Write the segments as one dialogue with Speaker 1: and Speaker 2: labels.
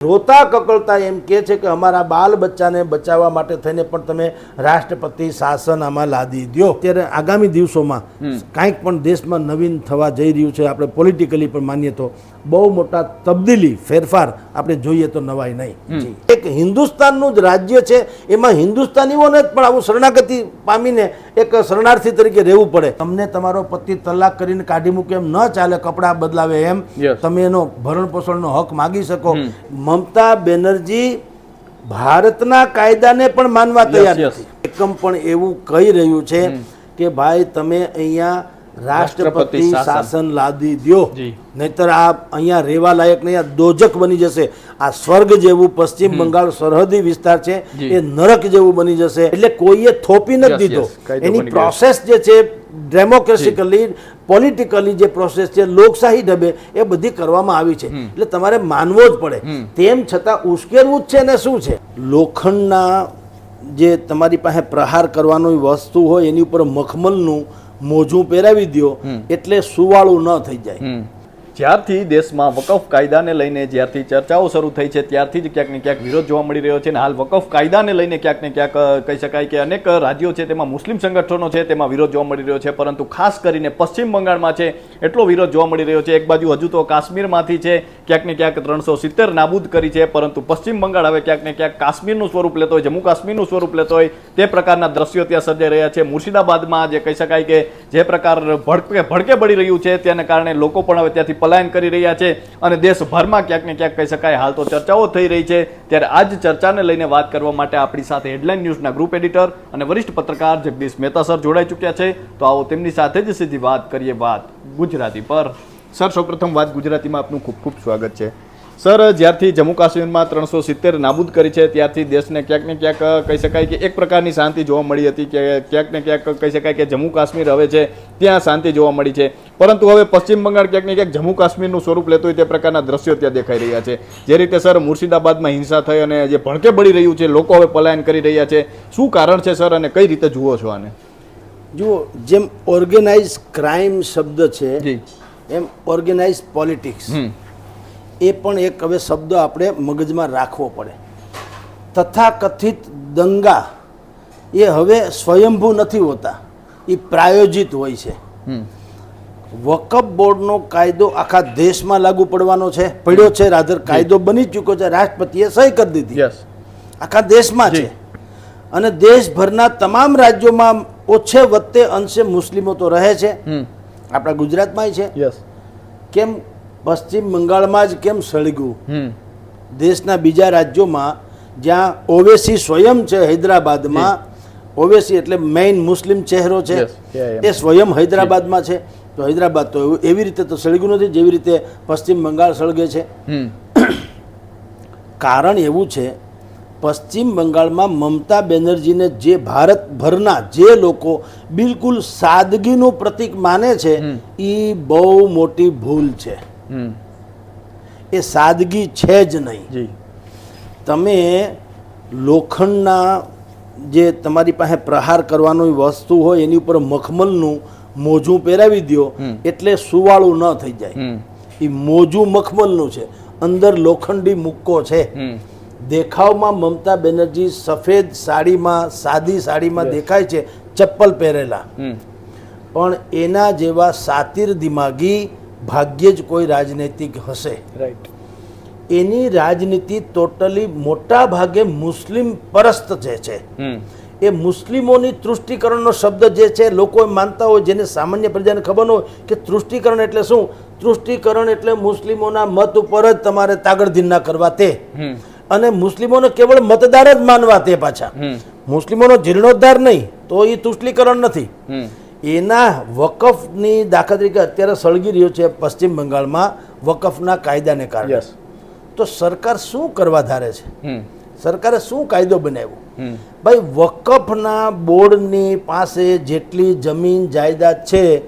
Speaker 1: રોતા કકળતા એમ કહે છે કે અમારા બાલ બચ્ચાને બચાવવા માટે થઈને પણ તમે રાષ્ટ્રપતિ શાસન આમાં લાદી દો ત્યારે આગામી દિવસોમાં કાંઈક પણ દેશમાં નવીન થવા જઈ રહ્યું છે આપણે પોલિટિકલી પણ માનીએ તો બહુ મોટા તબદીલી ફેરફાર આપણે જોઈએ તો નવાય નહીં. એક હિન્દુસ્તાનનું જ રાજ્ય છે એમાં હિન્દુસ્તાનીઓને જ પણ આવું શરણાગતિ પામીને એક શરણાર્થી તરીકે રહેવું પડે. તમને તમારો પતિ તલાક કરીને કાઢી મૂકે એમ ન ચાલે કપડાં બદલાવે એમ તમે એનો ભરણ પોષણનો હક માગી શકો. મમતા બેનર્જી ભારતના કાયદાને પણ માનવા તૈયાર નથી. એકમ પણ એવું કહી રહ્યું છે કે ભાઈ તમે અહીંયા રાષ્ટ્રપતિ
Speaker 2: શાસન.
Speaker 1: લાદી
Speaker 2: જી.
Speaker 1: નહીતર આ અહીંયા રહેવા લાયક નહીં આ દોજક બની જશે. આ સ્વર્ગ જેવું પશ્ચિમ બંગાળ સરહદી વિસ્તાર છે એ નરક જેવું બની જશે. એટલે કોઈએ થોપી નથી દીધો. એની પ્રોસેસ જે છે ડેમોક્રેસિકલી પોલિટિકલી જે પ્રોસેસ છે લોકશાહી ઢબે એ બધી કરવામાં આવી છે. એટલે તમારે માનવો જ પડે. તેમ છતાં ઉશ્કેરવું જ છે ને શું છે? લોખંડના જે તમારી પાસે પ્રહાર કરવાની વસ્તુ હોય એની ઉપર મખમલનું મોજું પહેરાવી દ્યો એટલે સુવાળું ન થઈ જાય.
Speaker 2: જ્યારથી દેશમાં વકફ કાયદાને લઈને જ્યારથી ચર્ચાઓ શરૂ થઈ છે, ત્યારથી જ ક્યાંક ને ક્યાંક વિરોધ જોવા મળી રહ્યો છે અને હાલ વકફ કાયદાને લઈને ક્યાંક ને ક્યાંક કહી શકાય કે અનેક રાજ્યો છે, તેમાં મુસ્લિમ સંગઠનો છે, તેમાં વિરોધ જોવા મળી રહ્યો છે, પરંતુ ખાસ કરીને પશ્ચિમ બંગાળમાં છે, એટલો વિરોધ જોવા મળી રહ્યો છે. એક બાજુ હજુ તો કાશ્મીરમાંથી છે, ક્યાંક ને ક્યાંક ત્રણસો સિત્તેર નાબૂદ કરી છે, પરંતુ પશ્ચિમ બંગાળ હવે ક્યાંક ને ક્યાંક કાશ્મીરનું સ્વરૂપ લેતો હોય, જમ્મુ કાશ્મીરનું સ્વરૂપ લેતો હોય, તે પ્રકારના દ્રશ્યો ત્યાં સર્જાઈ રહ્યા છે. મુર્શિદાબાદમાં જે કહી શકાય કે જે પ્રકાર ભડકે ભડકે પડી રહ્યું છે, તેને કારણે લોકો પણ હવે ત્યાંથી પલાયન કરી રહ્યા છે અને દેશભરમાં ક્યાંક ને ક્યાંક કહી શકાય હાલ તો ચર્ચાઓ થઈ રહી છે. ત્યારે આ જ ચર્ચાને લઈને વાત કરવા માટે આપણી સાથે હેડલાઇન ન્યૂઝના ગ્રુપ એડિટર અને વરિષ્ઠ પત્રકાર જગદીશ મહેતા સર જોડાઈ ચૂક્યા છે. તો આવો તેમની સાથે જ સીધી વાત કરીએ વાત ગુજરાતી પર. સર, સૌપ્રથમ વાત ગુજરાતીમાં આપનું ખૂબ ખૂબ સ્વાગત છે. સર જ્યારથી જમ્મુ કાશ્મીરમાં ત્રણસો સિત્તેર નાબૂદ કરી છે ત્યારથી દેશને ક્યાંક ને ક્યાંક કહી શકાય કે એક પ્રકારની શાંતિ જોવા મળી હતી કે ક્યાંક ને ક્યાંક કહી શકાય કે જમ્મુ કાશ્મીર હવે છે ત્યાં શાંતિ જોવા મળી છે. પરંતુ હવે પશ્ચિમ બંગાળ ક્યાંક ને ક્યાંક જમ્મુ કાશ્મીરનું સ્વરૂપ લેતું હોય તે પ્રકારના દ્રશ્યો ત્યાં દેખાઈ રહ્યા છે. જે રીતે સર મુર્શિદાબાદમાં હિંસા થઈ અને જે ભણકે બળી રહ્યું છે લોકો હવે પલાયન કરી રહ્યા છે. શું કારણ છે સર અને કઈ રીતે જુઓ છો આને?
Speaker 1: જુઓ જેમ ઓર્ગેનાઇઝ ક્રાઇમ શબ્દ છે એમ ઓર્ગેનાઇઝ પોલિટિક્સ એ પણ એક હવે શબ્દ આપણે મગજમાં રાખવો પડે. તથાકથિત દંગા એ હવે સ્વયંભૂ નથી હોતા. એ પ્રાયોજિત હોય છે. વકફ બોર્ડનો કાયદો આખા દેશમાં લાગુ પડવાનો છે પડ્યો છે રાધર કાયદો બની ચૂક્યો છે રાષ્ટ્રપતિએ સહી કરી દીધી.
Speaker 2: યસ.
Speaker 1: આખા દેશમાં છે. અને દેશભરના તમામ રાજ્યોમાં ઓછે વત્તે અંશે મુસ્લિમો તો રહે છે. આપણા ગુજરાતમાંય છે.
Speaker 2: યસ.
Speaker 1: કેમ? પશ્ચિમ બંગાળમાં જ કેમ સળગ્યું? દેશના બીજા રાજ્યોમાં જ્યાં ઓવેસી સ્વયં છે હૈદરાબાદમાં ઓવેસી એટલે મેઇન મુસ્લિમ ચહેરો છે. એ સ્વયં હૈદરાબાદમાં છે. તો હૈદરાબાદ તો એવું- રીતે તો સળગ્યું નથી જેવી રીતે પશ્ચિમ બંગાળ સળગે છે. કારણ એવું છે પશ્ચિમ બંગાળમાં મમતા બેનર્જીને જે ભારતભરના જે લોકો બિલકુલ સાદગીનું પ્રતીક માને છે એ બહુ મોટી ભૂલ છે. એ સાદગી છે જ નહીં. તમે લોખંડના જે તમારી પાસે પ્રહાર કરવાની વસ્તુ હોય એની ઉપર મખમલનું મોજું પહેરાવી દો એટલે સુવાળું ન થઈ જાય. એ મોજું મખમલનું છે. અંદર લોખંડી મુક્કો છે. દેખાવમાં મમતા બેનર્જી સફેદ સાડીમાં સાદી સાડીમાં દેખાય છે ચપ્પલ પહેરેલા. પણ એના જેવા સાતીર દિમાગી ભાગ્યે જ કોઈ રાજનૈતિક હશે.
Speaker 2: રાઈટ
Speaker 1: એની રાજનીતિ ટોટલી મોટા ભાગે મુસ્લિમ પરસ્ત જે છે એ મુસ્લિમોની તૃષ્ટિકરણનો શબ્દ જે છે લોકો માનતા હોય જેને સામાન્ય પ્રજાને ખબર ન હોય કે તૃષ્ટિકરણ એટલે શું? તૃષ્ટિકરણ એટલે મુસ્લિમોના મત ઉપર જ તમારે તાગડધીન કરવા તે. અને મુસ્લિમોને કેવળ મતદાર જ માનવા તે પાછા. મુસ્લિમોનો જીર્ણોદ્ધાર નહીં તો એ તુષ્ટિકરણ નથી. એના વકફની દાખલા તરીકે અત્યારે સળગી રહ્યો છે પશ્ચિમ બંગાળમાં વકફના કાયદાને કારણે. તો સરકાર શું કરવા ધારે છે? સરકારે શું કાયદો બનાવ્યો? ભાઈ વકફના બોર્ડની પાસે જેટલી જમીન જાયદાદ છે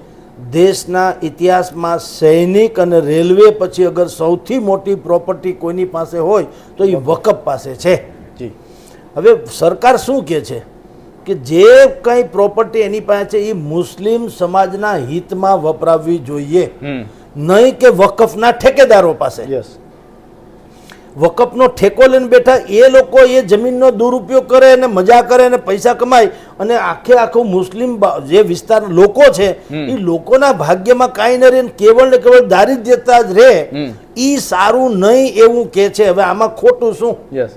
Speaker 1: દેશના ઇતિહાસમાં સૈનિક અને રેલવે પછી અગર સૌથી મોટી પ્રોપર્ટી કોઈની પાસે હોય તો એ વકફ પાસે છે.
Speaker 2: જી.
Speaker 1: હવે સરકાર શું કહે છે? કે જે કંઈ પ્રોપર્ટી એની પાસે છે એ મુસ્લિમ સમાજના હિતમાં વપરાવવી જોઈએ. નહીં કે વકફના ઠેકેદારો પાસે. વકફનો ઠેકો લઈને બેઠા એ લોકો એ જમીનનો દુરુપયોગ કરે અને મજા કરે અને પૈસા કમાય અને આખે આખું મુસ્લિમ જે વિસ્તાર લોકો છે એ લોકોના ભાગ્યમાં કાંઈ ન રહે કેવળ ને કેવળ દારિદ્ર્યતા જ રહે. એ સારું નહીં એવું કે છે. હવે આમાં ખોટું શું?
Speaker 2: યસ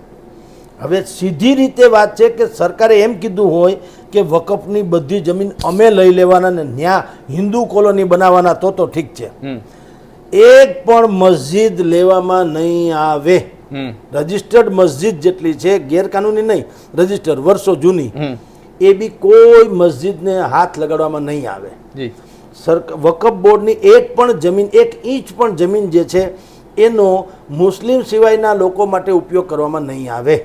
Speaker 1: હવે સીધી રીતે વાત છે કે સરકારે એમ કીધું હોય કે વકફની બધી જમીન અમે લઈ લેવાના ને ન્યા હિન્દુ કોલોની બનાવવાના તો તો ઠીક છે. એક પણ મસ્જિદ લેવામાં નહીં આવે. રજિસ્ટર્ડ મસ્જિદ જેટલી છે ગેરકાનૂની નહીં રજિસ્ટર વર્ષો જૂની. એ બી કોઈ મસ્જિદને હાથ લગાડવામાં નહીં આવે. સરકાર વકફ બોર્ડની એક પણ જમીન એક ઇંચ પણ જમીન જે છે એનો મુસ્લિમ સિવાયના લોકો માટે ઉપયોગ કરવામાં નહીં આવે.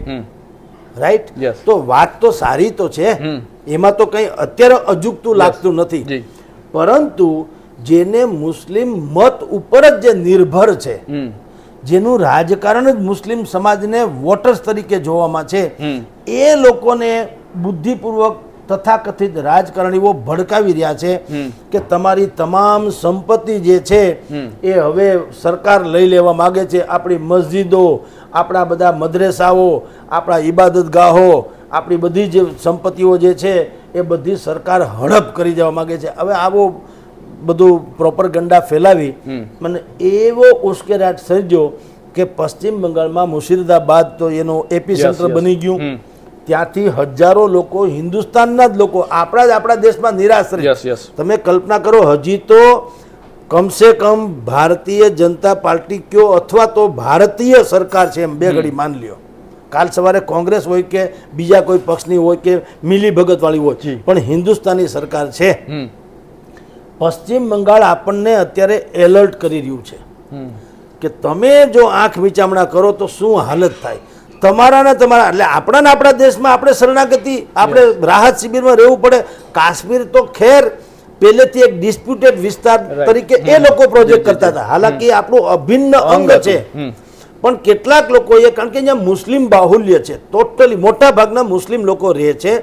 Speaker 1: રાઈટ તો વાત તો સારી તો છે. એમાં તો કંઈ અત્યારે અજુગતું લાગતું નથી. પરંતુ જેને મુસ્લિમ મત ઉપર જ જે નિર્ભર છે જેનું રાજકારણ જ મુસ્લિમ સમાજને વોટર્સ તરીકે જોવામાં છે એ લોકોને બુદ્ધિપૂર્વક તથાકથિત રાજકારણીઓ ભડકાવી રહ્યા છે કે તમારી તમામ સંપત્તિ જે છે એ હવે સરકાર લઈ લેવા માગે છે. આપણી મસ્જિદો આપણા બધા મદ્રેસાઓ આપણા ઈબાદતગાહો આપણી બધી જે સંપત્તિઓ જે છે એ બધી સરકાર હડપ કરી જવા માગે છે. હવે આવો બધું પ્રોપર ગંડા ફેલાવી મને એવો ઉશ્કેરાટ સર્જ્યો કે પશ્ચિમ બંગાળમાં મુર્શિદાબાદ તો એનું એપી સેન્ટર બની ગયું. ત્યાંથી હજારો લોકો હિન્દુસ્તાનના જ લોકો આપણા જ આપણા દેશમાં નિરાશ
Speaker 2: યસ
Speaker 1: તમે કલ્પના કરો હજી તો કમસે કમ ભારતીય જનતા પાર્ટી કયો અથવા તો ભારતીય સરકાર છે એમ બે ઘડી માન લ્યો. કાલ સવારે કોંગ્રેસ હોય કે બીજા કોઈ પક્ષની હોય કે મિલી ભગતવાળી હોય પણ હિન્દુસ્તાની સરકાર છે. પશ્ચિમ બંગાળ આપણને અત્યારે એલર્ટ કરી રહ્યું છે કે તમે જો આંખ વિચામણા કરો તો શું હાલત થાય? તમારા ને તમારા. એટલે આપણા ને આપણા દેશમાં આપણે શરણાગતિ આપણે રાહત શિબિરમાં રહેવું પડે. કાશ્મીર તો ખેર પહેલેથી એક ડિસ્પ્યુટેડ વિસ્તાર તરીકે એ લોકો પ્રોજેક્ટ કરતા હતા. હાલાકી આપણું અભિન્ન અંગ છે. પણ કેટલાક લોકોએ કારણ કે અહીંયા મુસ્લિમ બાહુલ્ય છે ટોટલી મોટા ભાગના મુસ્લિમ લોકો રહે છે.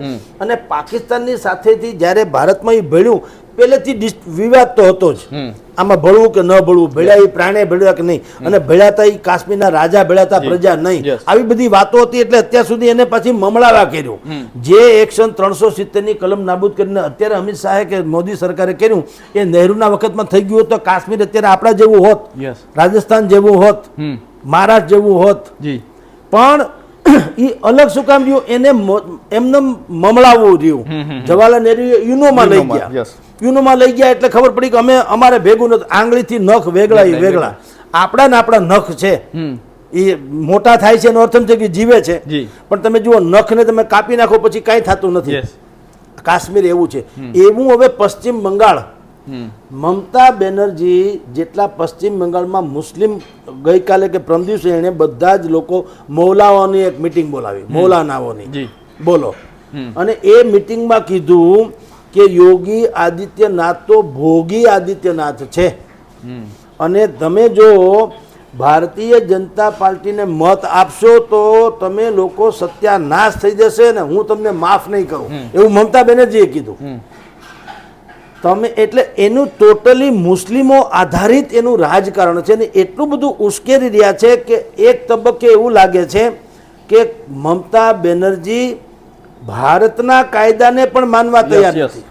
Speaker 1: અને પાકિસ્તાનની સાથેથી જ્યારે ભારતમાં એ ભળ્યું પહેલેથી વિવાદ તો હતો જ. આમાં ભળવું કે ન ભળવું ભેળ્યા એ પ્રાણે ભેળ્યા કે નહીં? અને ભેળાતા એ કાશ્મીરના રાજા ભેળાતા પ્રજા નહીં. આવી બધી વાતો હતી એટલે અત્યાર સુધી એને પાછી મમળાવા કર્યું. જે એક્શન ત્રણસો સિત્તેરની કલમ નાબૂદ કરીને અત્યારે અમિત શાહે કે મોદી સરકારે કર્યું એ નહેરુના વખતમાં થઈ ગયું હોત તો કાશ્મીર અત્યારે આપણા જેવું હોત. રાજસ્થાન જેવું હોત. મહારાષ્ટ્ર જેવું હોત. પણ એ અલગ શું કામ રહ્યું? એને એમને મમળાવવું રહ્યું. જવાહરલાલ નહેરુ યુનોમાં લઈ ગયા. યુનોમાં લઈ ગયા એટલે ખબર પડી કે અમે અમારે ભેગું નથી આંગળીથી નખ વેગળા એ વેગળા આપણા ને આપણા નખ છે. એ મોટા થાય છે એનો અર્થ એમ છે કે જીવે છે. પણ તમે જુઓ નખને તમે કાપી નાખો પછી કાંઈ થતું નથી. કાશ્મીર એવું છે. એવું હવે પશ્ચિમ બંગાળ મમતા બેનર્જી જેટલા પશ્ચિમ બંગાળમાં મુસ્લિમ ગઈકાલે કે પ્રમ દિવસે એણે બધા જ લોકો મૌલાઓની એક મિટિંગ બોલાવી મૌલાનાઓની. બોલો. અને એ મિટિંગમાં કીધું કે યોગી આદિત્યનાથ તો ભોગી આદિત્યનાથ છે. અને તમે જો ભારતીય જનતા પાર્ટીને મત આપશો તો તમે લોકો સત્યાનાશ થઈ જશે ને હું તમને માફ નહીં કરું. એવું મમતા બેનર્જીએ કીધું. તમે એટલે એનું ટોટલી મુસ્લિમો આધારિત એનું રાજકારણ છે ને એટલું બધું ઉશ્કેરી રહ્યા છે કે એક તબક્કે એવું લાગે છે કે મમતા બેનર્જી ભારતના કાયદાને પણ માનવા તૈયાર નથી.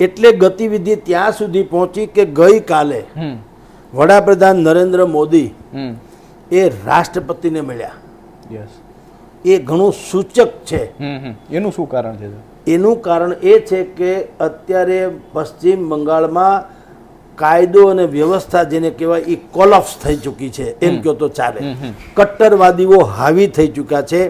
Speaker 1: એટલે ગતિવિધિ ત્યાં સુધી પહોંચી કે ગઈકાલે વડાપ્રધાન નરેન્દ્ર મોદી એ રાષ્ટ્રપતિને મળ્યા.
Speaker 2: યસ
Speaker 1: એ ઘણું સૂચક છે.
Speaker 2: એનું શું કારણ છે?
Speaker 1: એનું કારણ એ છે કે અત્યારે પશ્ચિમ બંગાળમાં કાયદો અને વ્યવસ્થા જેને કહેવાય એ કોલપ્સ થઈ ચૂકી છે. એમ કહો તો ચાલે. કટ્ટરવાદીઓ હાવી થઈ ચૂક્યા છે.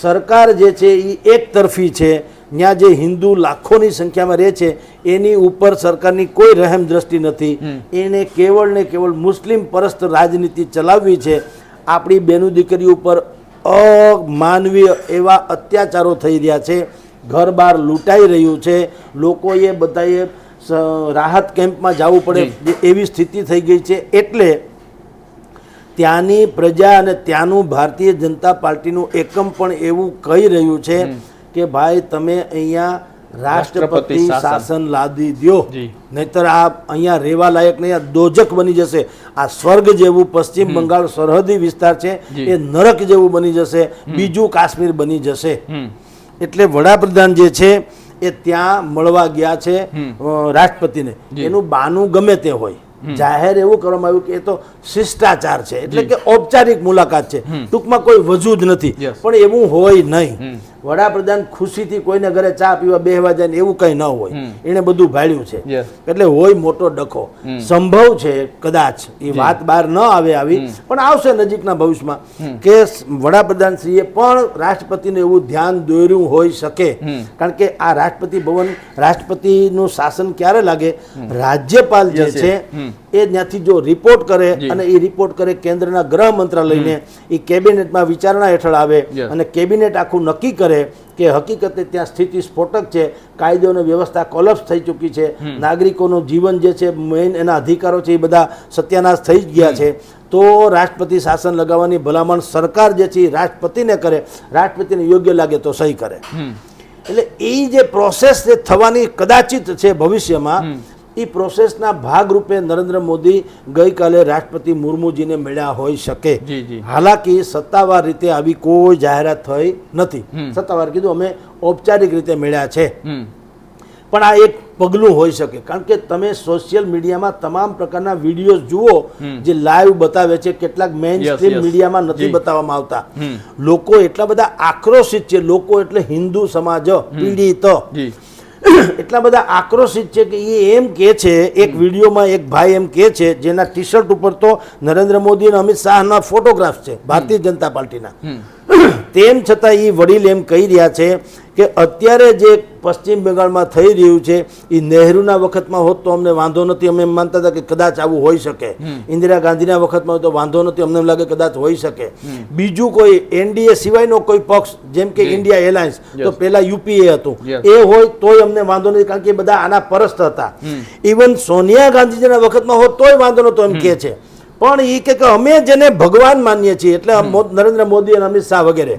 Speaker 1: સરકાર જે છે એ એક તરફી છે. ત્યાં જે હિન્દુ લાખોની સંખ્યામાં રહે છે એની ઉપર સરકારની કોઈ રહેમ દ્રષ્ટિ નથી. એને કેવળ ને કેવળ મુસ્લિમ પરસ્ત રાજનીતિ ચલાવવી છે. આપણી બેનું દીકરી ઉપર અમાનવીય એવા અત્યાચારો થઈ રહ્યા છે. ઘર બહાર લૂંટાઈ રહ્યું છે. લોકોએ બધાએ રાહત કેમ્પમાં જવું પડે એવી સ્થિતિ થઈ ગઈ છે. એટલે ત્યાંની પ્રજા અને ત્યાંનું ભારતીય જનતા પાર્ટીનું એકમ પણ એવું કહી રહ્યું છે કે ભાઈ તમે અહીંયા રાષ્ટ્રપતિ
Speaker 2: શાસન.
Speaker 1: લાદી દ્યો. નહીતર આ અહીંયા રહેવા લાયક નહીં આ દોજક બની જશે. આ સ્વર્ગ જેવું પશ્ચિમ બંગાળ સરહદી વિસ્તાર છે એ નરક જેવું બની જશે. બીજું કાશ્મીર બની જશે. એટલે વડાપ્રધાન જે છે એ ત્યાં મળવા ગયા છે રાષ્ટ્રપતિને. એનું બાનું ગમે તે હોય. જાહેર એવું કરવામાં આવ્યું કે એ તો શિષ્ટાચાર છે. એટલે કે ઔપચારિક મુલાકાત છે. ટૂંકમાં કોઈ વજૂદ નથી. પણ એવું હોય નહીં. વડાપ્રધાન ખુશીથી કોઈને ઘરે ચા પીવા બેહવા જાય ને એવું કંઈ ન હોય. એણે બધું ભાળ્યું છે. એટલે હોય મોટો ડખો. સંભવ છે કદાચ એ વાત બહાર ન આવે આવી પણ આવશે નજીકના ભવિષ્યમાં કે સ- વડાપ્રધાનશ્રીએ પણ રાષ્ટ્રપતિને એવું ધ્યાન દોર્યું હોઈ શકે. કારણ કે આ રાષ્ટ્રપતિ ભવન રાષ્ટ્રપતિનું શાસન ક્યારે લાગે? રાજ્યપાલ જે. છે એ ત્યાંથી જો રિપોર્ટ કરે. અને એ રિપોર્ટ કરે કેન્દ્રના ગૃહ મંત્રાલયને. એ કેબિનેટમાં વિચારણા હેઠળ આવે અને કેબિનેટ આખું નક્કી કરે કે હકીકતે ત્યાં સ્થિતિ સ્ફોટક છે કાયદો અને વ્યવસ્થા કોલેપ્સ થઈ ચૂકી છે. નાગરિકોનું જીવન જે છે મેઇન એના અધિકારો છે એ બધા સત્યાનાશ થઈ જ ગયા છે. તો રાષ્ટ્રપતિ શાસન લગાવવાની ભલામણ સરકાર જે છે એ રાષ્ટ્રપતિને કરે. રાષ્ટ્રપતિને યોગ્ય લાગે તો સહી કરે. એટલે એ જે પ્રોસેસ જે થવાની કદાચિત છે ભવિષ્યમાં એ પ્રોસેસના ભાગરૂપે નરેન્દ્ર મોદી ગઈકાલે રાષ્ટ્રપતિ મુર્મુજીને મળ્યા હોઈ શકે. હાલાકી સત્તાવાર રીતે આવી કોઈ જાહેરાત થઈ નથી. સત્તાવાર કીધું અમે ઔપચારિક રીતે મળ્યા છે. પણ આ એક પગલું હોઈ શકે. કારણ કે તમે સોશિયલ મીડિયામાં તમામ પ્રકારના વિડીયોઝ જુઓ જે લાઈવ બતાવે છે કેટલાક મેઇન સ્ટ્રીમ મીડિયામાં નથી. બતાવવામાં આવતા. લોકો એટલા બધા આક્રોશિત છે. લોકો એટલે હિન્દુ સમાજ પીડિત. એટલા બધા આક્રોશિત છે કે એ એમ કે છે એક વિડીયોમાં એક ભાઈ એમ કે છે જેના ટી શર્ટ ઉપર તો નરેન્દ્ર મોદી અને અમિત શાહના ફોટોગ્રાફ છે ભારતીય જનતા પાર્ટીના. તેમ છતાં એ વડીલ એમ કહી રહ્યા છે કે અત્યારે જે પશ્ચિમ બંગાળમાં થઈ રહ્યું છે. એ નહેરુના વખતમાં હોત તો અમને વાંધો નથી. અમે એમ માનતા હતા કે કદાચ આવું હોઈ શકે. ઇન્દિરા ગાંધીના વખતમાં હોય તો વાંધો નથી. અમને એમ લાગે કદાચ હોઈ શકે. બીજું કોઈ એનડીએ સિવાયનો કોઈ પક્ષ જેમ કે ઇન્ડિયા એરલાઇન્સ તો પેલા યુપીએ હતું. એ હોય તોય અમને વાંધો નથી કારણ કે બધા આના પરસ્ત હતા. ઇવન સોનિયા ગાંધીજીના વખતમાં હોત તોય વાંધો નતો એમ કે છે. પણ એ કે અમે જેને ભગવાન માનીએ છીએ એટલે નરેન્દ્ર મોદી અને અમિત શાહ વગેરે.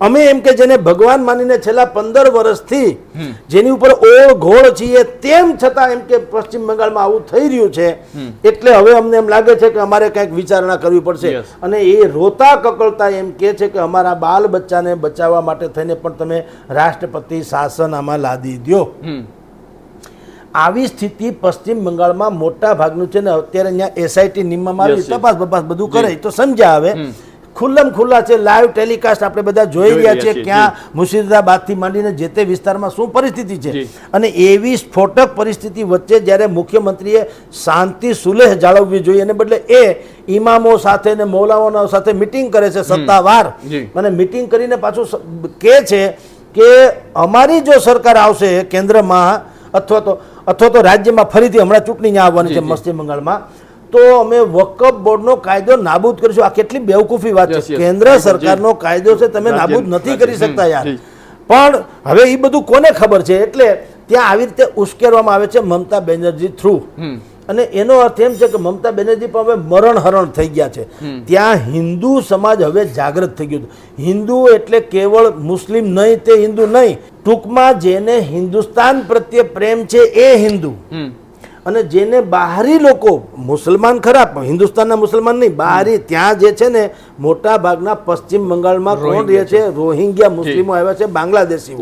Speaker 1: અમે એમ કે જેને ભગવાન માનીને છેલ્લા પંદર વર્ષથી જેની ઉપર ઓળ ઘોળ છીએ તેમ છતાં એમ કે પશ્ચિમ બંગાળમાં આવું થઈ રહ્યું છે એટલે હવે અમને એમ લાગે છે કે અમારે કંઈક વિચારણા કરવી પડશે. અને એ રોતા કકળતા એમ કે છે કે અમારા બાલ બચ્ચાને બચાવવા માટે થઈને પણ તમે રાષ્ટ્રપતિ શાસન આમાં લાદી દ્યો. આવી સ્થિતિ પશ્ચિમ બંગાળમાં મોટા ભાગનું છે ને અત્યારે અહીંયા એસઆઈટી નિમવામાં આવી. તપાસ બપાસ બધું કરે તો સમજ્યા આવે ખુલ્લમ ખુલ્લા છે લાઈવ ટેલિકાસ્ટ આપણે બધા જોઈ રહ્યા છીએ ક્યાં મુર્શિદાબાદથી માંડીને જે તે વિસ્તારમાં શું પરિસ્થિતિ છે. અને એવી સ્ફોટક પરિસ્થિતિ વચ્ચે જ્યારે મુખ્યમંત્રીએ શાંતિ સુલેહ જાળવવી જોઈએ અને બદલે એ ઇમામો સાથે ને મૌલાઓના સાથે મિટિંગ કરે છે સત્તાવાર. અને મિટિંગ કરીને પાછું કે કહે છે કે અમારી જો સરકાર આવશે કેન્દ્રમાં અથવા તો અથવા તો રાજ્યમાં ફરીથી હમણાં ચૂંટણી આવવાની છે. પશ્ચિમ બંગાળમાં તો અમે વકફ બોર્ડનો કાયદો નાબૂદ કરીશું. આ કેટલી બેવકૂફી વાત છે. કેન્દ્ર. સરકારનો કાયદો છે તમે નાબૂદ નથી કરી શકતા યાર. પણ હવે એ બધું કોને ખબર છે? એટલે ત્યાં આવી રીતે ઉશ્કેરવામાં આવે છે મમતા બેનર્જી થ્રુ. અને એનો અર્થ એમ છે કે મમતા બેનર્જી પણ હવે મરણ હરણ થઈ ગયા છે. ત્યાં હિન્દુ સમાજ હવે જાગૃત થઈ ગયું હિન્દુ એટલે કેવળ મુસ્લિમ નહીં તે હિન્દુ નહીં. ટૂંકમાં જેને હિન્દુસ્તાન પ્રત્યે પ્રેમ છે એ હિન્દુ. અને જેને બહારી લોકો મુસલમાન ખરા હિન્દુસ્તાનના મુસલમાન નહીં બહારી ત્યાં જે છે ને મોટા ભાગના પશ્ચિમ બંગાળમાં કોણ રહે છે? રોહિંગ્યા મુસ્લિમો આવ્યા છે બાંગ્લાદેશીઓ.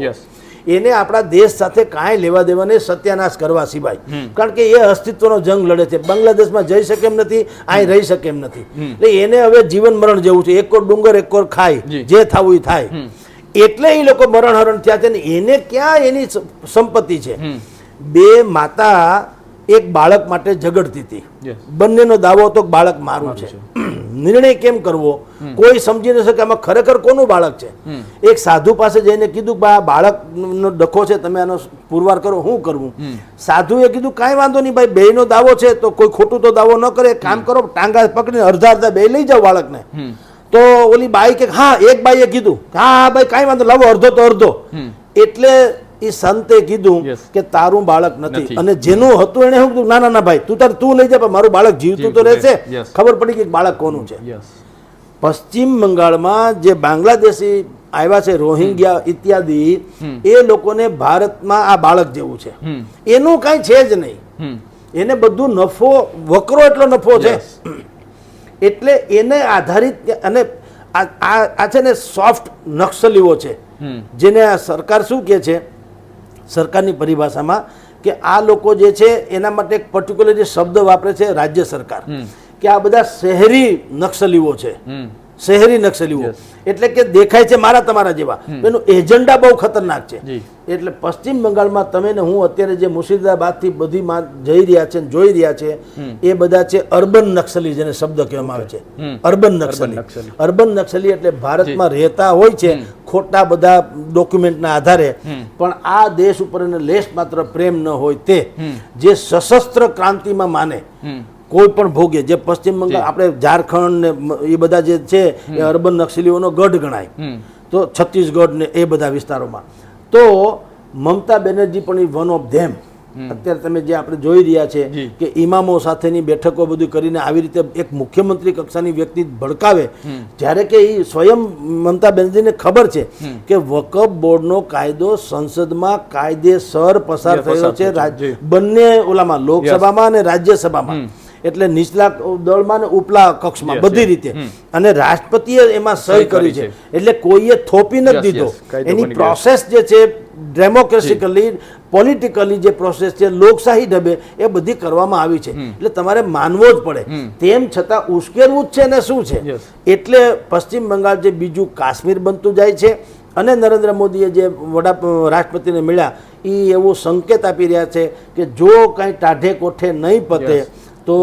Speaker 1: એને આપણા દેશ સાથે કાંઈ લેવા દેવાને સત્યાનાશ કરવા સિવાય. કારણ કે એ અસ્તિત્વનો જંગ લડે છે. બાંગ્લાદેશમાં જઈ શકે એમ નથી અહીં રહી શકે એમ નથી. એટલે એને હવે જીવન મરણ જેવું છે. એક કોર ડુંગર એક કોર ખાય
Speaker 2: જે.
Speaker 1: થવું એ થાય. એટલે એ લોકો મરણ હરણ થયા છે ને એને ક્યાં એની સંપત્તિ છે? બે માતા એક બાળક માટે ઝઘડતી હતી. બંનેનો દાવો હતો કે બાળક મારું છે. નિર્ણય કેમ કરવો? કોઈ સમજી ન શકે આમાં ખરેખર કોનું બાળક છે. એક સાધુ પાસે જઈને કીધું કે આ બાળકનો ડખો છે તમે આનો પુરવાર કરો શું કરવું? સાધુએ કીધું કાંઈ વાંધો નહીં ભાઈ બેયનો દાવો છે તો કોઈ ખોટું તો દાવો ન કરે. કામ કરો ટાંગા પકડીને અડધા અડધા બે લઈ જાઓ બાળકને. તો ઓલી બાઈ કે હા એક બાઈએ કીધું. હા હા ભાઈ કાંઈ વાંધો લાવો અડધો તો અડધો. એટલે એ સંતે કીધું કે તારું બાળક નથી. અને જેનું હતું એને શું કીધું? ના ના ના ભાઈ તું તાર તું લઈ જા પણ મારું બાળક જીવતું તો રહેશે. ખબર પડી કે બાળક કોનું છે? પશ્ચિમ બંગાળમાં જે બાંગ્લાદેશી આવ્યા છે રોહિંગ્યા ઇત્યાદિ એ લોકોને ભારતમાં આ બાળક જેવું છે. એનું કાંઈ છે જ નહીં. એને બધું નફો વકરો એટલો નફો છે. એટલે એને આધારિત અને આ છે ને સોફ્ટ નક્સલીઓ છે. જેને આ સરકાર શું કહે છે? સરકારની પરિભાષામાં કે આ લોકો જે છે એના માટે એક પર્ટિક્યુલર જે શબ્દ વાપરે છે રાજ્ય સરકાર. કે આ બધા શહેરી નક્સલીઓ છે. શહેરી નક્સલીઓ. એટલે કે દેખાય છે મારા તમારા જેવા. એનો એજન્ડા બહુ ખતરનાક છે. એટલે પશ્ચિમ બંગાળમાં તમે ને હું અત્યારે જે મુર્શિદાબાદથી બધી માં જઈ રહ્યા છે જોઈ રહ્યા છે એ બધા છે અર્બન નક્સલી જેને શબ્દ કહેવામાં આવે છે. અર્બન નક્સલી. અર્બન નક્સલી એટલે ભારતમાં રહેતા હોય છે ખોટા બધા ડોક્યુમેન્ટના આધારે. પણ આ દેશ ઉપર એને લેશ માત્ર પ્રેમ ન હોય તે. જે સશસ્ત્ર ક્રાંતિમાં માને કોઈ પણ ભોગે જે પશ્ચિમ બંગાળ આપણે ઝારખંડ ને એ બધા જે છે એ અર્બન નક્સલીઓનો ગઢ ગણાય. તો છત્તીસગઢ ને એ બધા વિસ્તારોમાં. તો મમતા બેનર્જી પણ વન ઓફ ધેમ અત્યારે તમે જે આપણે જોઈ રહ્યા છે કે ઇમામો સાથેની બેઠકો બધું કરીને આવી રીતે એક મુખ્યમંત્રી કક્ષાની વ્યક્તિ ભડકાવે જ્યારે કે એ સ્વયં મમતા બેનર્જીને ખબર છે કે વકફ બોર્ડનો કાયદો સંસદમાં કાયદેસર પસાર થયો છે. બંને ઓલામાં લોકસભામાં અને રાજ્યસભામાં. એટલે નીચલા દળમાં ને ઉપલા કક્ષમાં બધી રીતે. અને રાષ્ટ્રપતિએ એમાં સહી કરી છે. એટલે કોઈએ થોપી નથી દીધો. એની પ્રોસેસ જે છે ડેમોક્રેસિકલી પોલિટિકલી જે પ્રોસેસ છે લોકશાહી ઢબે એ બધી કરવામાં આવી છે. એટલે તમારે માનવો જ પડે. તેમ છતાં ઉશ્કેરવું જ છે ને શું છે? એટલે પશ્ચિમ બંગાળ જે બીજું કાશ્મીર બનતું જાય છે અને નરેન્દ્ર મોદીએ જે વડા રાષ્ટ્રપતિને મળ્યા એ એવો સંકેત આપી રહ્યા છે કે જો કંઈ ટાઢે કોઠે નહીં પતે. તો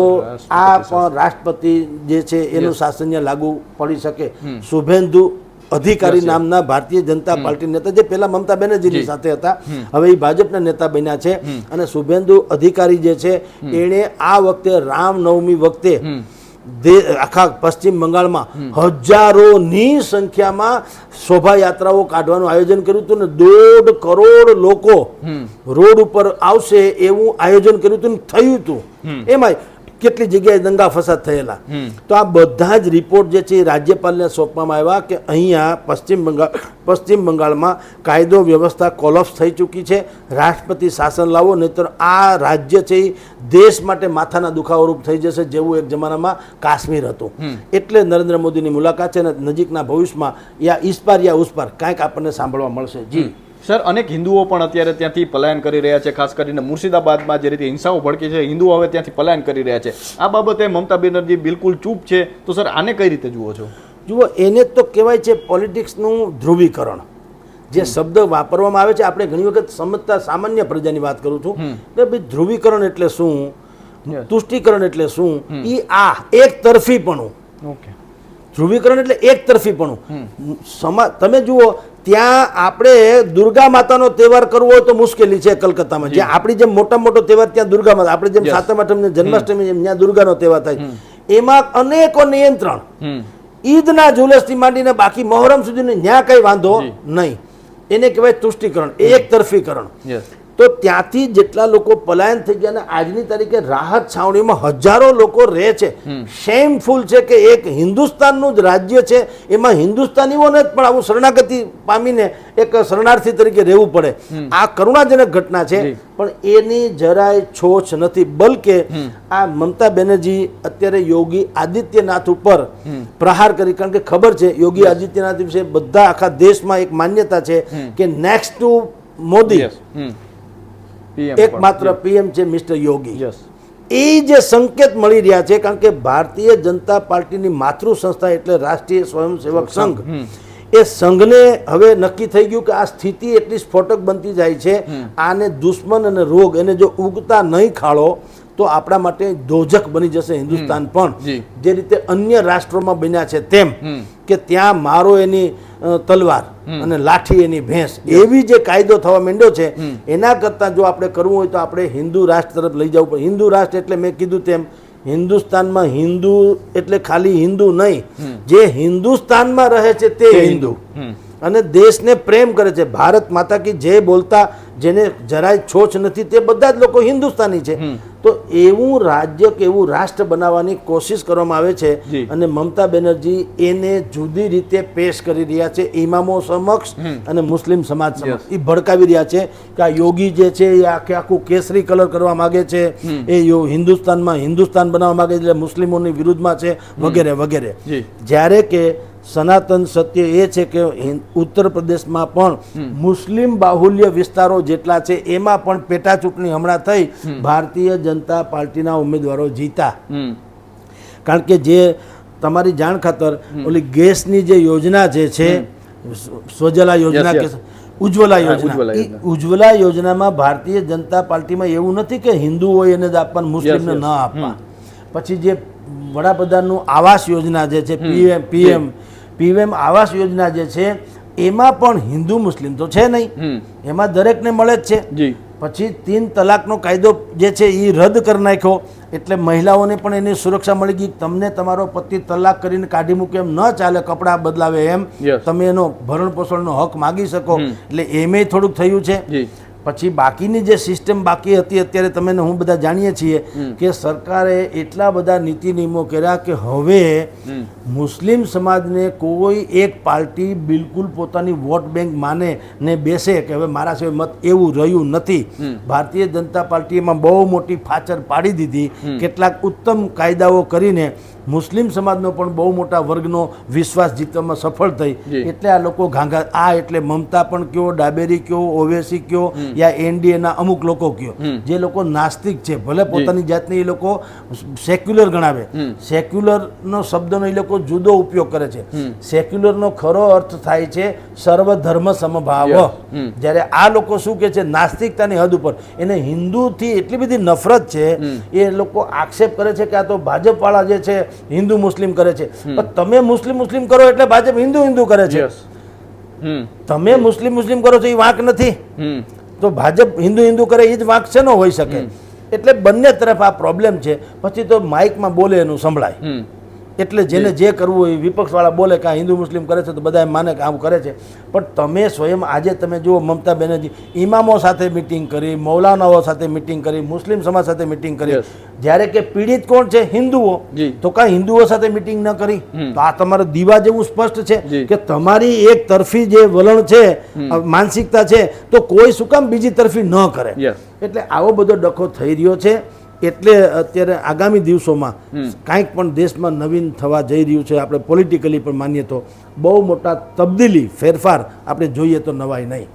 Speaker 1: આ પણ રાષ્ટ્રપતિ જે છે એનું શાસન્ય લાગુ પડી શકે. શુભેન્દુ અધિકારી નામના ભારતીય જનતા પાર્ટી નેતા જે પેલા મમતા બેનર્જીની સાથે હતા હવે એ ભાજપના નેતા બન્યા છે. અને શુભેન્દુ અધિકારી જે છે એણે આ વખતે રામનવમી વખતે આખા પશ્ચિમ બંગાળમાં હજારોની સંખ્યામાં શોભાયાત્રાઓ કાઢવાનું આયોજન કર્યું હતું ને દોઢ કરોડ લોકો રોડ ઉપર આવશે એવું આયોજન કર્યું હતું ને થયું હતું. એમાંય કેટલી જગ્યાએ દંગા ફસાદ થયેલા. તો આ બધા જ રિપોર્ટ જે છે એ રાજ્યપાલને સોંપવામાં આવ્યા કે અહીંયા પશ્ચિમ બંગાળ પશ્ચિમ બંગાળમાં કાયદો વ્યવસ્થા કોલેપ્સ થઈ ચૂકી છે. રાષ્ટ્રપતિ શાસન લાવો નહીતર આ રાજ્ય છે એ દેશ માટે માથાના દુખાવરૂપ થઈ જશે જેવું એક જમાનામાં કાશ્મીર હતું. એટલે નરેન્દ્ર મોદીની મુલાકાત છે અને નજીકના ભવિષ્યમાં યા ઇસ્પાર યા ઉસ્પાર કાંઈક આપણને સાંભળવા મળશે. જી.
Speaker 2: સર અનેક હિન્દુઓ પણ અત્યારે ત્યાંથી પલાયન કરી રહ્યા છે ખાસ કરીને મુર્શિદાબાદમાં જે રીતે હિંસાઓ ભડકી છે હિન્દુઓ હવે ત્યાંથી પલાયન કરી રહ્યા છે. આ બાબતે મમતા બેનર્જી બિલકુલ ચૂપ છે. તો સર આને કઈ રીતે જુઓ છો?
Speaker 1: જુઓ એને તો કહેવાય છે પોલિટિક્સનું ધ્રુવીકરણ. જે શબ્દ વાપરવામાં આવે છે આપણે ઘણી વખત સમજતા સામાન્ય પ્રજાની વાત કરું છું કે ભાઈ ધ્રુવીકરણ એટલે શું. તુષ્ટિકરણ એટલે શું? એ આ એક તરફીપણું
Speaker 2: ઓકે
Speaker 1: ધ્રુવીકરણ એટલે એક તરફીપણું સમા તમે જુઓ ત્યાં આપણે દુર્ગા માતાનો તહેવાર કરવો હોય તો મુશ્કેલી છે કલકત્તામાં. જે આપણી જેમ મોટા મોટો તહેવાર ત્યાં દુર્ગા માતા આપણે જેમ સાતમ આઠમ ને જન્માષ્ટમી જેમ ત્યાં દુર્ગાનો તહેવાર થાય. એમાં અનેકો નિયંત્રણ. ઈદના જુલસથી માંડીને બાકી મોહરમ સુધી ન્યા કઈ વાંધો નહીં. એને કહેવાય તુષ્ટિકરણ. એક તરફીકરણ તો ત્યાંથી જેટલા લોકો પલાયન થઈ ગયા અને આજની તારીખે રાહત છાવણીમાં હજારો લોકો રહે છે. શેમફુલ છે કે એક હિન્દુસ્તાનનું જ રાજ્ય છે એમાં હિન્દુસ્તાનીઓને જ પણ આવું શરણાગતિ પામીને એક શરણાર્થી તરીકે રહેવું પડે. આ કરુણાજનક ઘટના છે પણ એની જરાય છોછ નથી બલકે આ મમતા બેનર્જી અત્યારે યોગી આદિત્યનાથ ઉપર પ્રહાર કરી કારણ કે ખબર છે યોગી આદિત્યનાથ વિશે બધા આખા દેશમાં એક માન્યતા છે કે નેક્સ્ટ ટુ મોદી.
Speaker 2: યસ હમ PM
Speaker 1: એક
Speaker 2: પણ.
Speaker 1: માત્ર પીએમ છે મિસ્ટર યોગી એ જે સંકેત મળી રહ્યા છે કારણ કે ભારતીય જનતા પાર્ટીની માતૃ સંસ્થા એટલે રાષ્ટ્રીય સ્વયંસેવક સંઘ એ સંઘને હવે નક્કી થઈ ગયું કે આ સ્થિતિ એટલી સ્ફોટક બનતી જાય છે આને દુશ્મન અને રોગ એને જો ઉગતા નહીં ખાળો તો આપણા માટે દોજક બની જશે હિન્દુસ્તાન પણ.
Speaker 2: જે.
Speaker 1: રીતે અન્ય રાષ્ટ્રોમાં બન્યા છે તેમ કે ત્યાં મારો એની તલવાર અને લાઠી એની ભેંસ. એવી જે કાયદો થવા માંડ્યો છે એના કરતાં જો આપણે કરવું હોય તો આપણે હિન્દુ રાષ્ટ્ર તરફ લઈ જવું પડે. હિન્દુ રાષ્ટ્ર એટલે મેં કીધું તેમ હિન્દુસ્તાનમાં હિન્દુ એટલે ખાલી હિન્દુ નહીં. જે હિન્દુસ્તાનમાં રહે છે તે હિન્દુ. અને દેશને પ્રેમ કરે છે. ભારત માતા કી જે બોલતા જેને જરાય છોછ નથી તે બધા જ લોકો હિન્દુસ્તાની છે. તો એવું રાજ્ય કે એવું રાષ્ટ્ર બનાવવાની કોશિશ કરવામાં આવે છે અને મમતા બેનર્જી એને જુદી રીતે પેશ કરી રહ્યા છે ઇમામો સમક્ષ અને મુસ્લિમ સમાજ સમક્ષ. એ ભડકાવી રહ્યા છે કે આ યોગી જે છે એ આખે આખું કેસરી કલર કરવા માગે છે એ હિન્દુસ્તાનમાં હિન્દુસ્તાન બનાવવા માગે છે એટલે મુસ્લિમોની વિરુદ્ધમાં છે વગેરે વગેરે. જ્યારે કે સનાતન સત્ય એ છે કે ઉત્તર પ્રદેશમાં પણ મુસ્લિમ બાહુલ્ય વિસ્તારો જેટલા છે એમાં પણ પેટા ચૂંટણી હમણાં થઈ. ભારતીય જનતા પાર્ટીના ઉમેદવારો જીતા. કારણ કે જે તમારી જાણ ખાતર ઓલી ગેસની જે યોજના જે છે સ્વજલા યોજના કે ઉજ્જવલા યોજના.
Speaker 2: ઉજ્જવલા
Speaker 1: યોજનામાં ભારતીય જનતા પાર્ટીમાં એવું નથી કે હિન્દુ હોય એને જ આપવાનું મુસ્લિમને. ન આપવા. પછી જે વડાપ્રધાનનું આવાસ યોજના જે છે PM PM PM Awas Yojana જે છે એમાં પણ હિન્દુ મુસ્લિમ તો છે નહીં. એમાં દરેકને મળે જ છે. પછી તીન તલાકનો કાયદો જે છે એ રદ કરી નાખ્યો. એટલે મહિલાઓને પણ એની સુરક્ષા મળી ગઈ. તમને તમારો પતિ તલાક કરીને કાઢી મૂકે એમ ન ચાલે કપડાં બદલાવે એમ. તમે એનો ભરણ પોષણનો હક માગી શકો. એટલે એમેય થોડુંક થયું છે. પછી બાકીની જે સિસ્ટમ બાકી હતી અત્યારે તમે હું બધા જાણીએ છીએ કે સરકારે એટલા બધા નીતિ નિયમો કર્યા કે હવે મુસ્લિમ સમાજને કોઈ એક પાર્ટી બિલકુલ પોતાની વોટ બેંક માને ને બેસે કે હવે મારા સિવાય મત એવું રહ્યું નથી. ભારતીય જનતા પાર્ટીમાં બહુ મોટી ફાચર પાડી દીધી. કેટલાક ઉત્તમ કાયદાઓ કરીને મુસ્લિમ સમાજનો પણ બહુ મોટા વર્ગનો વિશ્વાસ જીતવામાં સફળ થઈ. એટલે આ લોકો ઘાંઘા આ એટલે મમતા પણ કયો ડાબેરી કયો ઓવેસી કયો યા એનડીએના અમુક લોકો કયો. જે લોકો નાસ્તિક છે ભલે પોતાની જાતને એ લોકો સેક્યુલર ગણાવે. સેક્યુલર નો શબ્દનો એ લોકો જુદો ઉપયોગ કરે છે. સેક્યુલર નો ખરો અર્થ થાય છે સર્વધર્મ સમભાવ. જ્યારે આ લોકો શું કે છે નાસ્તિકતાની હદ ઉપર. એને હિન્દુથી એટલી બધી નફરત છે એ લોકો આક્ષેપ કરે છે કે આ તો ભાજપવાળા જે છે હિન્દુ મુસ્લિમ કરે છે. પણ તમે મુસ્લિમ મુસ્લિમ કરો એટલે ભાજપ હિન્દુ હિન્દુ કરે છે. તમે મુસ્લિમ મુસ્લિમ કરો છો એ વાંક નથી. તો ભાજપ હિન્દુ હિન્દુ કરે એ જ વાંક છે હોઈ શકે? એટલે બંને તરફ આ પ્રોબ્લેમ છે. પછી તો માઇકમાં બોલે એનું સંભળાય. એટલે જેને જે કરવું હોય વિપક્ષવાળા બોલે કે આ હિન્દુ મુસ્લિમ કરે છે તો બધા માને કે આમ કરે છે. પણ તમે સ્વયં આજે તમે જુઓ મમતા બેનર્જી ઇમામો સાથે મિટિંગ કરી મૌલાનાઓ સાથે મિટિંગ કરી મુસ્લિમ સમાજ સાથે મિટિંગ કરી. જ્યારે કે પીડિત કોણ છે? હિન્દુઓ. તો કાંઈ હિન્દુઓ સાથે મિટિંગ ન કરી. તો આ તમારો દીવા જેવું સ્પષ્ટ છે કે તમારી એક તરફી જે વલણ છે માનસિકતા છે તો કોઈ શું કામ બીજી તરફી ન કરે. એટલે આવો બધો ડખો થઈ રહ્યો છે. એટલે અત્યારે આગામી દિવસોમાં કાંઈક પણ દેશમાં નવીન થવા જઈ રહ્યું છે આપણે પોલિટિકલી પણ માનીએ તો બહુ મોટા તબદીલી ફેરફાર આપણે જોઈએ તો નવાય નહીં.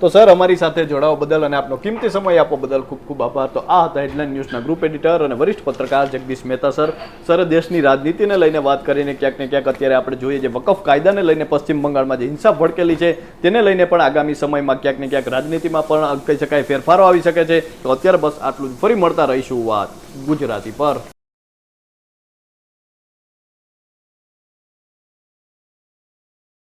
Speaker 2: તો સર, અમારી સાથે જોડાવા બદલ અને આપનો કિંમતી સમય આપવા બદલ ખૂબ ખૂબ આભાર. તો આ હતા હેડલાઇન ન્યૂઝના ગ્રુપ એડિટર અને વરિષ્ઠ પત્રકાર જગદીશ મહેતા સર. સર, દેશની રાજનીતિને લઈને વાત કરીને ક્યાંક ને ક્યાંક અત્યારે આપણે જોઈએ જે વકફ કાયદાને લઈને પશ્ચિમ બંગાળમાં જે હિંસા ભડકેલી છે, તેને લઈને પણ આગામી સમયમાં ક્યાંક ને ક્યાંક રાજનીતિમાં પણ કહી શકાય ફેરફારો આવી શકે છે. તો અત્યારે બસ આટલું જ. ફરી મળતા રહીશું વાત ગુજરાતી પર.